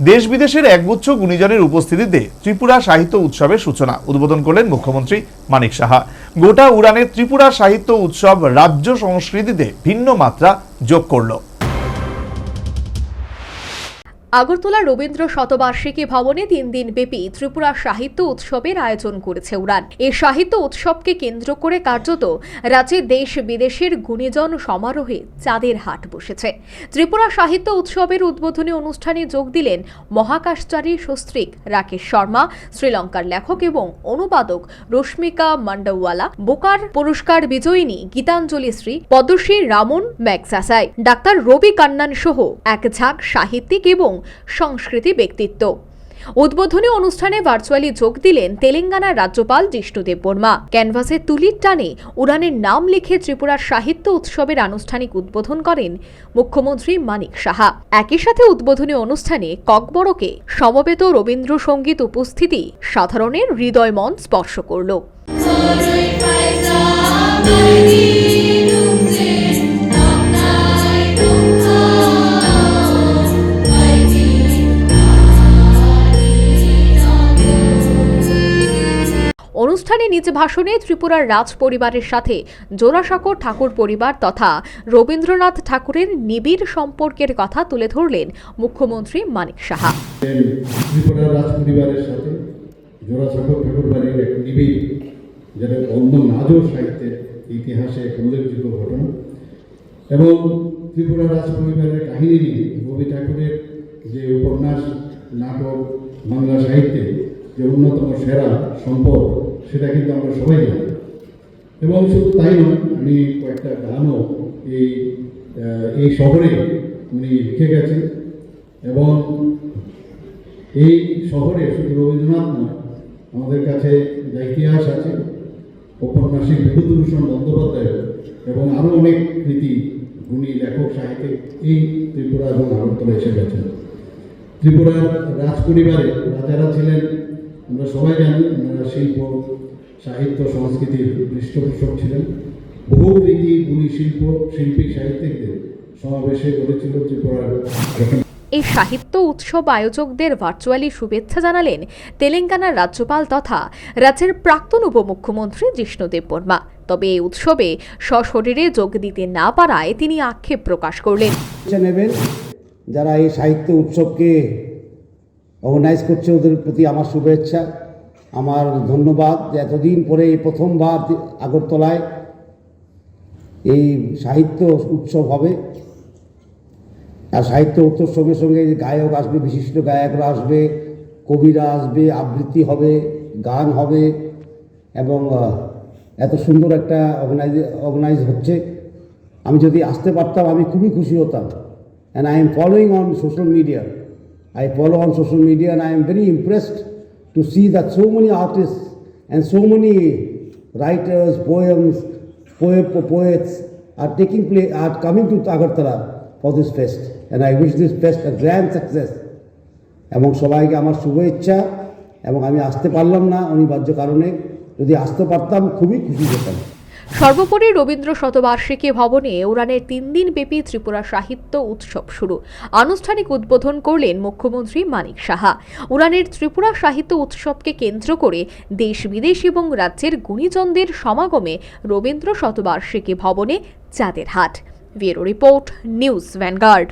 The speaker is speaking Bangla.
দেশ বিদেশের একগুচ্ছ গুণীজনের উপস্থিতিতে ত্রিপুরা সাহিত্য উৎসবের সূচনা উদ্বোধন করলেন মুখ্যমন্ত্রী মানিক সাহা। গোটা উড়ানে ত্রিপুরা সাহিত্য উৎসব রাজ্য সংস্কৃতিতে ভিন্ন মাত্রা যোগ করল। আগরতলা রবীন্দ্র শতবার্ষিকী ভবনে তিন দিন ব্যাপী ত্রিপুরা সাহিত্য উৎসবের আয়োজন করেছে উড়ান। এই সাহিত্য উৎসবকে কেন্দ্র করে কার্যত রাজ্যে দেশ বিদেশের গুণীজন সমারোহে চাঁদের হাট বসেছে। ত্রিপুরা সাহিত্য উৎসবের উদ্বোধনী অনুষ্ঠানে যোগ দিলেন মহাকাশচারী সস্ত্রিক রাকেশ শর্মা, শ্রীলঙ্কার লেখক এবং অনুবাদক রশ্মিকা মান্ডাওয়ালা, বোকার পুরস্কার বিজয়িনী Geetanjali Shree, Padmashri Ramon Magsaysay doctor Ravi Kannan সহ এক ঝাঁক সাহিত্যিক এবং সংস্কৃতি ব্যক্তিত্ব। উদ্বোধনী অনুষ্ঠানে ভার্চুয়ালি যোগ দিলেন তেলেঙ্গানার রাজ্যপাল জিষ্ণুদেব বর্মা। ক্যানভাসে তুলির টানে উড়ানের নাম লিখে ত্রিপুরার সাহিত্য উৎসবের আনুষ্ঠানিক উদ্বোধন করেন মুখ্যমন্ত্রী মানিক সাহা। একই সাথে উদ্বোধনী অনুষ্ঠানে ককবরকে সমবেত রবীন্দ্রসঙ্গীত উপস্থিতি সাধারণের হৃদয় মন স্পর্শ করল। নিজ ভাষণে ত্রিপুরার রাজ পরিবারের সাথে জোড়াসাঁকোর ঠাকুর পরিবার তথা রবীন্দ্রনাথ ঠাকুরের নিবিড় সম্পর্কের কথা তুলে ধরলেন মুখ্যমন্ত্রী মানিক সাহা। ত্রিপুরা রাজ পরিবারের সাথে জোড়াসাঁকো ঠাকুরবাড়ির এক নিবিড় যেটা অন্য সাহিত্যের ইতিহাসে এক উল্লেখযোগ্য ঘটনা। এবং ত্রিপুরা রাজ পরিবারের কাহিনী নিয়ে রবি ঠাকুরের যে উপন্যাস, নাটক, বাংলা সাহিত্যে যে অন্যতম সেরা সম্পদ সেটা কিন্তু আমরা সবাই জানি। এবং শুধু তাই নয়, উনি কয়েকটা গানও এই এই শহরে উনি লিখে গেছেন। এবং এই শহরে শুধু রবীন্দ্রনাথ নয়, আমাদের কাছে যা ইতিহাস আছে, ঔপন্যাসিক বিভূতিভূষণ বন্দ্যোপাধ্যায় এবং আরও অনেক কৃতি, গুণী লেখক, সাহিত্যিক এই ত্রিপুরা এবং আগরতলা এসে গেছেন। ত্রিপুরার রাজ পরিবারে রাজারা ছিলেন আমরা সবাই জানি ওনারা শিল্প সাহিত্য সংস্কৃতির পৃষ্ঠপোষক ছিলেন। বহু কৃতি গুণী শিল্প শিল্পী সাহিত্যিকদের সমাবেশে করেছিল ত্রিপুরার এই সাহিত্য উৎসব আয়োজকদের ভার্চুয়ালি শুভেচ্ছা জানালেন তেলেঙ্গানার রাজ্যপাল তথা রাজ্যের প্রাক্তন উপমুখ্যমন্ত্রী জিষ্ণুদেব বর্মা। তবে এই উৎসবে সশরীরে যোগ দিতে না পারায় তিনি আক্ষেপ প্রকাশ করলেন। নেবেন যারা এই সাহিত্য উৎসবকে অর্গানাইজ করছে ওদের প্রতি আমার শুভেচ্ছা, আমার ধন্যবাদ যে এতদিন পরে এই প্রথমবার আগরতলায় এই সাহিত্য উৎসব হবে। আর সাহিত্য উৎসব সঙ্গে সঙ্গে গায়ক আসবে, বিশিষ্ট গায়করা আসবে, কবিরা আসবে, আবৃত্তি হবে, গান হবে এবং এত সুন্দর একটা অর্গানাইজ অর্গানাইজ হচ্ছে। আমি যদি আসতে পারতাম, আমি খুবই খুশি হতাম। And I am following on social media I follow on social media and I am very impressed to see that so many artist and so many writers, poems, poet, poets are taking place, are coming to Agartala for this fest. And I wish this fest a grand success. এবং সবাইকে আমার শুভেচ্ছা এবং আমি আসতে পারলাম না অনিবার্য কারণে যদি আসতে পারতাম খুবই খুশি হতাম সর্বোপরি রবীন্দ্র শতবার্ষিকী ভবনে উড়ানের তিন দিন ব্যাপী ত্রিপুরা সাহিত্য উৎসব শুরু। আনুষ্ঠানিক উদ্বোধন করলেন মুখ্যমন্ত্রী মানিক সাহা। উড়ানের ত্রিপুরা সাহিত্য উৎসবকে কেন্দ্র করে দেশ বিদেশ এবং রাজ্যের গুণীজনদের সমাগমে রবীন্দ্র শতবার্ষিকী ভবনে চাঁদের হাট। Bureau report, News Vanguard.